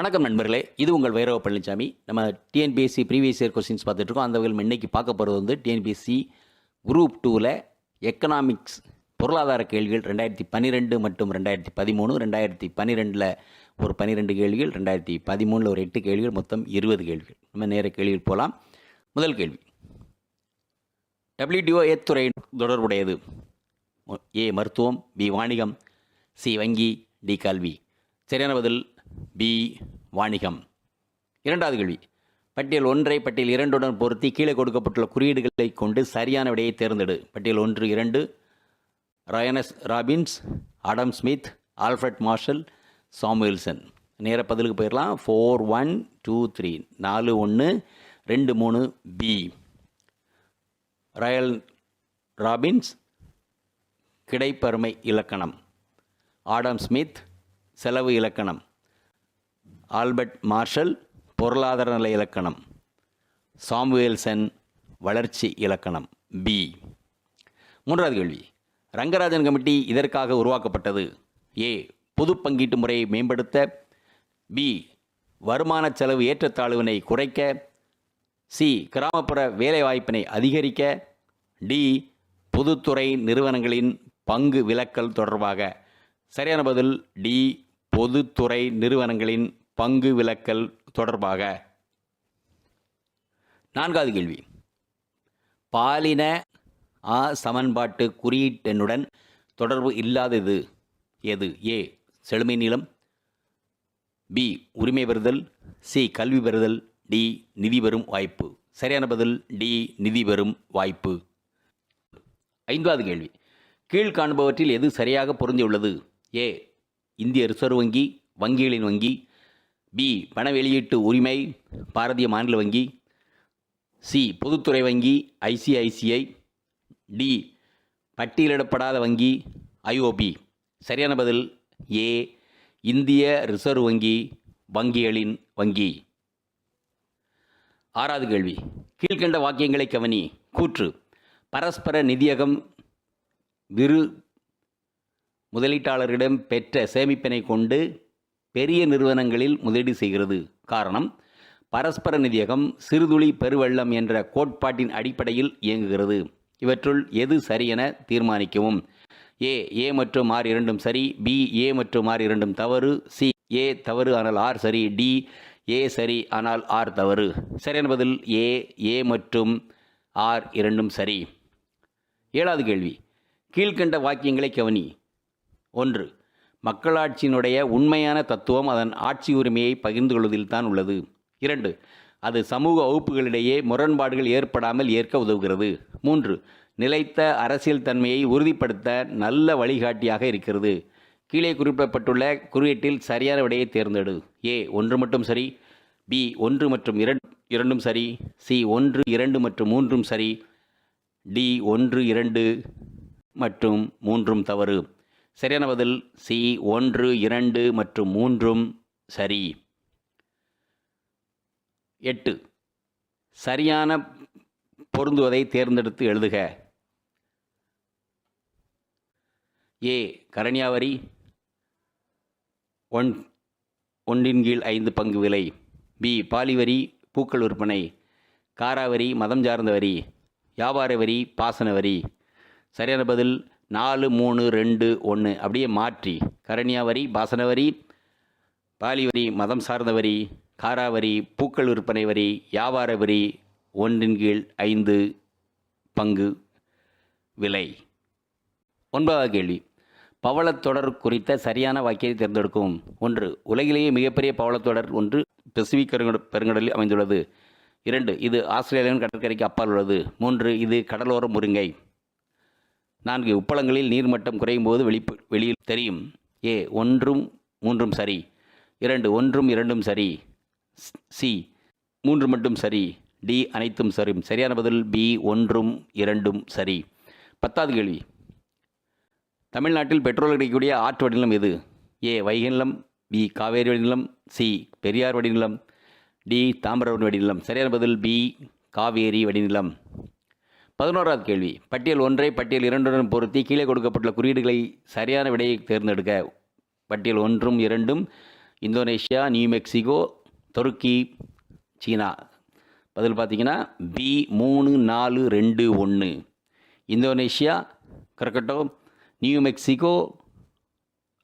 வணக்கம் நண்பர்களே. இது உங்கள் வைரவ பழனிசாமி நம்ம டிஎன்பிஎஸ்சி ப்ரீவியஸ் இயர் கொஸ்டின்ஸ் பார்த்துட்ருக்கோம். அந்த வகையில் இன்னைக்கு பார்க்க போகிறது வந்து டிஎன்பிஎஸ்சி குரூப் டூவில் எக்கனாமிக்ஸ் பொருளாதார கேள்விகள் ரெண்டாயிரத்தி பன்னிரெண்டு மற்றும் ரெண்டாயிரத்தி பதிமூணு. ரெண்டாயிரத்தி பன்னிரெண்டில் ஒரு பன்னிரெண்டு கேள்விகள் ரெண்டாயிரத்தி பதிமூணில் ஒரு எட்டு கேள்விகள் மொத்தம் இருபது கேள்விகள். நம்ம நேர கேள்விகள் போகலாம் முதல் கேள்வி. டபிள்யூடிஓஏ துறை தொடர்புடையது. ஏ மருத்துவம் பி வாணிகம் சி வங்கி டி கல்வி. சரியான பதில் பி. வாணிகம். இரண்டாவது கேள்வி. பட்டியல் ஒன்றை பட்டியல் இரண்டுடன் பொருத்தி கீழே கொடுக்கப்பட்டுள்ள குறியீடுகளை கொண்டு சரியான விடையை தேர்ந்தெடு. பட்டியல் ஒன்று இரண்டு. ரயனஸ் Robbins Adam Smith Alfred Marshall Samuelson நேர பதிலுக்கு போயிடலாம். ஃபோர் ஒன் டூ த்ரீ நாலு ஒன்று ரெண்டு மூணு பி ராயல் ராபின்ஸ் கிடைப்பருமை இலக்கணம். ஆடம் ஸ்மித் செலவு இலக்கணம். ஆல்பர்ட் மார்ஷல் பொருளாதார நிலை இலக்கணம். சாமுவேல்சன் வளர்ச்சி இலக்கணம். பி மூன்றாவது கேள்வி. ரங்கராஜன் கமிட்டி இதற்காக உருவாக்கப்பட்டது. ஏ பொது பங்கீட்டு முறையை மேம்படுத்த. பி வருமான செலவு ஏற்றத்தாழ்வினை குறைக்க. சி கிராமப்புற வேலைவாய்ப்பினை அதிகரிக்க. டி பொதுத்துறை நிறுவனங்களின் பங்கு விலக்கல் தொடர்பாக. சரியான பதில் டி பொதுத்துறை நிறுவனங்களின் பங்கு விலக்கல் தொடர்பாக? நான்காவது கேள்வி. பாலின ஆ சமன்பாட்டு குறியீட்டெண்ணுடன் தொடர்பு இல்லாதது எது? ஏ செழுமை நீளம். பி உரிமை பெறுதல். சி கல்வி பெறுதல். டி நிதி பெறும் வாய்ப்பு. சரியான பதில் டி நிதி பெறும் வாய்ப்பு. ஐந்தாவது கேள்வி. கீழ் காண்பவற்றில் எது சரியாக பொருந்தியுள்ளது? ஏ இந்திய ரிசர்வ் வங்கி வங்கிகளின் வங்கி பி. பண வெளியீட்டு உரிமை பாரதிய மாநில வங்கி சி. பொதுத்துறை வங்கி ஐசிஐசிஐ டி. பட்டியலிடப்படாத வங்கி ஐஓபி சரியான பதில் ஏ. இந்திய ரிசர்வ் வங்கி வங்கிகளின் வங்கி. ஆறாவது கேள்வி. கீழ்கண்ட வாக்கியங்களை கவனி. கூற்று. பரஸ்பர நிதியகம் விரு முதலீட்டாளரிடம் பெற்ற சேமிப்பினை கொண்டு பெரிய நிறுவனங்களில் முதலீடு செய்கிறது. காரணம் பரஸ்பர நிதியகம் சிறுதுளி பெருவெள்ளம் என்ற கோட்பாட்டின் அடிப்படையில் இயங்குகிறது. இவற்றுள் எது சரியென தீர்மானிக்கவும். ஏ ஏ மற்றும் ஆர் இரண்டும் சரி பி ஏ மற்றும் ஆர் இரண்டும் தவறு சி ஏ தவறு ஆனால் ஆர் சரி டி ஏ சரி ஆனால் ஆர் தவறு. சரியான பதில் ஏ ஏ மற்றும் ஆர் இரண்டும் சரி. ஏழாவது கேள்வி கீழ்கண்ட வாக்கியங்களை கவனி. ஒன்று மக்களாட்சியினுடைய உண்மையான தத்துவம் அதன் ஆட்சி உரிமையை பகிர்ந்து கொள்வதில்தான் உள்ளது. இரண்டு அது சமூக வகுப்புகளிடையே முரண்பாடுகள் ஏற்படாமல் ஏற்க உதவுகிறது. மூன்று நிலைத்த அரசியல் தன்மையை உறுதிப்படுத்த நல்ல வழிகாட்டியாக இருக்கிறது. கீழே குறிப்பிடப்பட்டுள்ள குறியீட்டில் சரியான விடையை தேர்ந்தெடு. ஏ ஒன்று மட்டும் சரி. பி ஒன்று மற்றும் இரண்டு இரண்டும் சரி. சி ஒன்று இரண்டு மற்றும் மூன்றும் சரி. டி ஒன்று இரண்டு மற்றும் மூன்றும் தவறு. சரியான பதில் சி ஒன்று இரண்டு மற்றும் மூன்றும் சரி. எட்டு. சரியான பொருந்துவதை தேர்ந்தெடுத்து எழுதுக. ஏ கரணியாவரி. ஒன் ஒன்றின் கீழ் ஐந்து பங்கு விலை. பி பாலிவரி பூக்கள் விற்பனை. காராவரி மதம் சார்ந்த வரி வியாபார வரி பாசன வரி சரியான பதில் நாலு மூணு ரெண்டு ஒன்று அப்படியே மாற்றி. கரணியா வரி பாசன வரி பாலி வரி மதம் சார்ந்த வரி காராவரி பூக்கள் விற்பனை வரி வியாபார வரி ஒன்றின் கீழ் ஐந்து பங்கு விலை. ஒன்பதாவது கேள்வி. பவளத்தொடர் குறித்த சரியான வாக்கியத்தை தேர்ந்தெடுக்கும். ஒன்று உலகிலேயே மிகப்பெரிய பவளத்தொடர் ஒன்று பசிபிக் பெருங்கடலில் அமைந்துள்ளது. இரண்டு இது ஆஸ்திரேலியாவின் கடற்கரைக்கு அப்பால் உள்ளது. மூன்று இது கடலோர முருங்கை. நான்கு உப்பளங்களில் நீர்மட்டம் குறையும் போது வெளிப்பு வெளியில் தெரியும். ஏ ஒன்றும் மூன்றும் சரி. இரண்டு ஒன்றும் இரண்டும் சரி. சி மூன்று மட்டும் சரி. டி அனைத்தும் சரி. சரியான பதில் பி ஒன்றும் இரண்டும் சரி. பத்தாவது கேள்வி. தமிழ்நாட்டில் பெட்ரோல் கிடைக்கக்கூடிய ஆற்று வடிநிலம் எது? ஏ வைகை நிலம் பி காவேரி வடிநிலம் சி பெரியார் வடிநிலம் டி தாமிரபரணி வடிநிலம். சரியான பதில் பி காவேரி வடிநிலம். பதினோராவது கேள்வி. பட்டியல் ஒன்றை பட்டியல் இரண்டுடன் பொருத்தி கீழே கொடுக்கப்பட்டுள்ள குறியீடுகளை சரியான விடையை தேர்ந்தெடுக்க. பட்டியல் ஒன்றும் இரண்டும் இந்தோனேஷியா நியூ மெக்சிகோ துருக்கி சீனா. பதில் பார்த்தீங்கன்னா பி மூணு நாலு ரெண்டு ஒன்று Indonesia Krakatoa New Mexico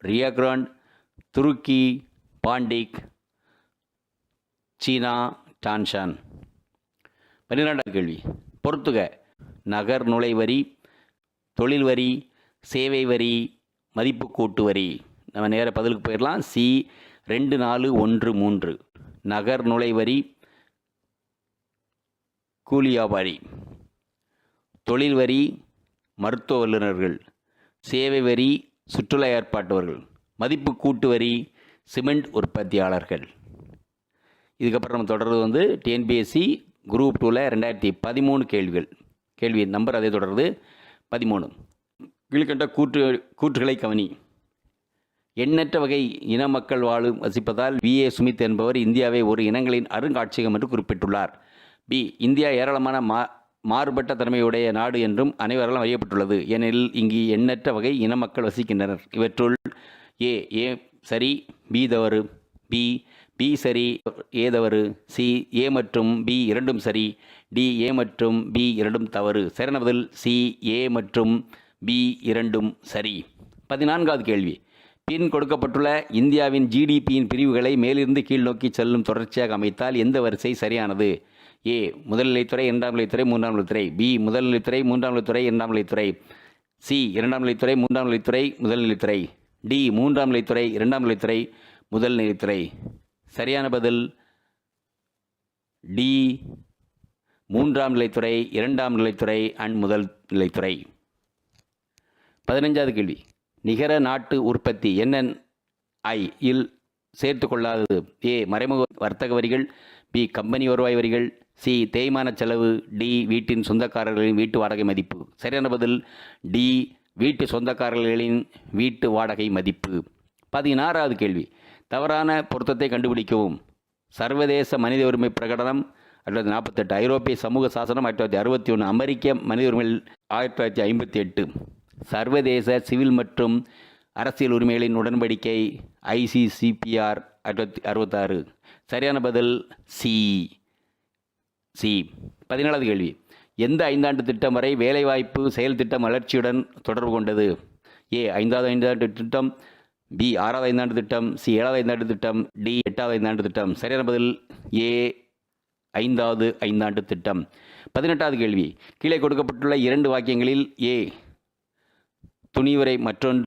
Rio Grande துருக்கி பாண்டிக் சீனா டான்ஷான். பன்னிரெண்டாவது கேள்வி. பொறுத்துக. நகர் நுழைவரி தொழில் வரி சேவை வரி மதிப்பு கூட்டு வரி. நம்ம நேர பதிலுக்கு போயிடலாம் சி ரெண்டு நாலு ஒன்று மூன்று. நகர் நுழைவரி கூலி வியாபாரி. தொழில் வரி மருத்துவ வல்லுநர்கள். சேவை வரி சுற்றுலா ஏற்பாட்டவர்கள். மதிப்பு கூட்டு வரி சிமெண்ட் உற்பத்தியாளர்கள். இதுக்கப்புறம் நம்ம தொடர்றது வந்து டிஎன்பிஎஸ்சி குரூப் டூவில் ரெண்டாயிரத்தி பதிமூணு கேள்விகள். கேள்வி நம்பர் அதை தொடர்ந்து பதிமூணு. கீழ்கண்ட கூற்று கூற்றுகளை கவனி. எண்ணற்ற வகை இன மக்கள் வாழும் வசிப்பதால் வி. ஏ. சுமித் என்பவர் இந்தியாவை ஒரு இனங்களின் அருங்காட்சியகம் என்று குறிப்பிட்டுள்ளார். பி. இந்தியா ஏராளமான மா மாறுபட்ட தன்மையுடைய நாடு என்றும் அனைவராலும் அறியப்பட்டுள்ளது. ஏனெனில் இங்கு எண்ணற்ற வகை இன மக்கள் வசிக்கின்றனர். இவற்றுள் ஏ. ஏ. சரி பி. தவறு பி. பி சரி ஏ தவறு சி ஏ மற்றும் பி இரண்டும் சரி டி ஏ மற்றும் பி இரண்டும் தவறு. சரியான பதில் சி ஏ மற்றும் பி இரண்டும் சரி. பதினான்காவது கேள்வி. பின் கொடுக்கப்பட்டுள்ள இந்தியாவின் ஜிடிபியின் பிரிவுகளை மேலிருந்து கீழ் நோக்கி செல்லும் தொடர்ச்சியாக அமைத்தால் எந்த வரிசை சரியானது? ஏ முதல்நிலைத்துறை இரண்டாம் நிலைத்துறை மூன்றாம் நிலைத்துறை பி முதல் நிலைத்துறை மூன்றாம் நிலைத்துறை இரண்டாம் நிலைத்துறை சி இரண்டாம் நிலைத்துறை மூன்றாம் நிலைத்துறை முதல் நிலைத்துறை டி மூன்றாம் நிலைத்துறை இரண்டாம் நிலைத்துறை முதல் நிலைத்துறை சரியான பதில். டி. மூன்றாம் நிலைத்துறை இரண்டாம் நிலைத்துறை அண்ட் முதல் நிலைத்துறை. பதினஞ்சாவது கேள்வி. நிகர நாட்டு உற்பத்தி என்என்ஐ இல் சேர்த்து கொள்ளாதது. ஏ. மறைமுக வர்த்தக வரிகள். பி. கம்பெனி வருவாய் வரிகள். சி. தேய்மான செலவு. டி. வீட்டின் சொந்தக்காரர்களின் வீட்டு வாடகை மதிப்பு. சரியான பதில். டி. வீட்டு சொந்தக்காரர்களின் வீட்டு வாடகை மதிப்பு. பதினாறாவது கேள்வி. தவறான பொருத்தத்தை கண்டுபிடிக்கவும். சர்வதேச மனித உரிமை பிரகடனம் ஆயிரத்தி தொள்ளாயிரத்தி நாற்பத்தெட்டு ஐரோப்பிய சமூக சாசனம் ஆயிரத்தி தொள்ளாயிரத்தி அறுபத்தி ஒன்று அமெரிக்க மனித உரிமை ஆயிரத்தி தொள்ளாயிரத்தி ஐம்பத்தி எட்டு சர்வதேச சிவில் மற்றும் அரசியல் உரிமைகளின் உடன்படிக்கை ஐசிசிபிஆர் ஆயிரத்தி அறுபத்தாறு. சரியான பதில் சி. சி. பதினேழாவது கேள்வி. எந்த ஐந்தாண்டு திட்டம் வரை வேலைவாய்ப்பு செயல் திட்டம் வளர்ச்சியுடன் தொடர்பு கொண்டது? ஏ. ஐந்தாவது ஐந்தாண்டு திட்டம் பி ஆறாவது ஐந்தாண்டு திட்டம் சி ஏழாவது ஐந்தாண்டு திட்டம் டி எட்டாவது ஐந்தாண்டு திட்டம். சரியான பதில் ஏ ஐந்தாவது ஐந்தாண்டு திட்டம். பதினெட்டாவது கேள்வி. கீழே கொடுக்கப்பட்டுள்ள இரண்டு வாக்கியங்களில் ஏ துணிவுரை மற்றொன்று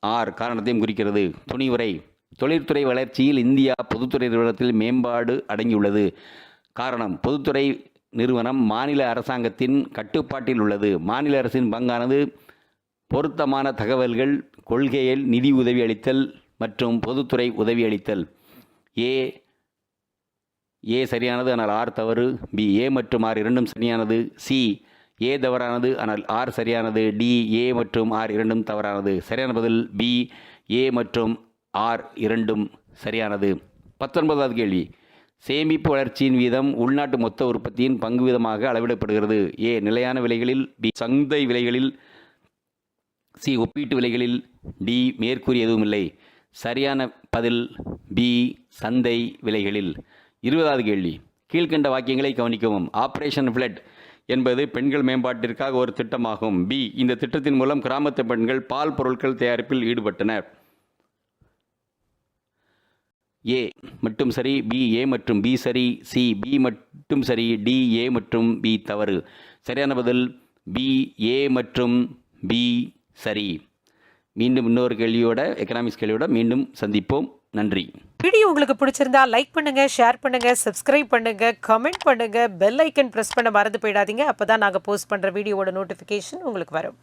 ஆர் காரணத்தையும் குறிக்கிறது. துணிவுரை தொழில்துறை வளர்ச்சியில் இந்தியா பொதுத்துறை நிறுவனத்தில் மேம்பாடு அடங்கியுள்ளது. காரணம் பொதுத்துறை நிறுவனம் மாநில அரசாங்கத்தின் கட்டுப்பாட்டில் உள்ளது. மாநில அரசின் பங்கானது பொருத்தமான தகவல்கள் கொள்கையில் நிதி உதவி அளித்தல் மற்றும் பொதுத்துறை உதவி அளித்தல். ஏ ஏ சரியானது ஆனால் ஆர் தவறு. பி ஏ மற்றும் ஆர் இரண்டும் சரியானது. சி ஏ தவறானது ஆனால் ஆர் சரியானது. டி ஏ மற்றும் ஆர் இரண்டும் தவறானது. சரியான பதில் பி ஏ மற்றும் ஆர் இரண்டும் சரியானது. பத்தொன்பதாவது கேள்வி. சேமிப்பு வளர்ச்சியின் வீதம் உள்நாட்டு மொத்த உற்பத்தியின் பங்கு வீதமாக அளவிடப்படுகிறது. ஏ நிலையான விலைகளில் பி சந்தை விலைகளில் சி ஒப்பீட்டு விலைகளில் டி மேற்கூறி எதுவும் இல்லை சரியான பதில் பி சந்தை விலைகளில். இருபதாவது கேள்வி. கீழ்க்கண்ட வாக்கியங்களை கவனிக்கவும். ஆப்ரேஷன் ஃப்ளட் என்பது பெண்கள் மேம்பாட்டிற்காக ஒரு திட்டமாகும். பி இந்த திட்டத்தின் மூலம் கிராமத்து பெண்கள் பால் பொருட்கள் தயாரிப்பில் ஈடுபட்டனர். ஏ மட்டும் சரி. பி ஏ மற்றும் பி சரி. சி பி மட்டும் சரி. டி ஏ மற்றும் பி தவறு. சரியான பதில் பி ஏ மற்றும் பி சரி. மீண்டும் இன்னொரு கேள்வியோட எக்கனாமிக்ஸ் கேள்வியோட மீண்டும் சந்திப்போம். நன்றி. வீடியோ உங்களுக்கு பிடிச்சிருந்தா லைக் பண்ணுங்க ஷேர் பண்ணுங்க சப்ஸ்கிரைப் பண்ணுங்க கமெண்ட் பண்ணுங்க பெல் ஐக்கன் பிரஸ் பண்ண மறந்து போயிடாதீங்க. அப்பதான் நாங்க போஸ்ட் பண்ற வீடியோவோட நோட்டிபிகேஷன் உங்களுக்கு வரும்.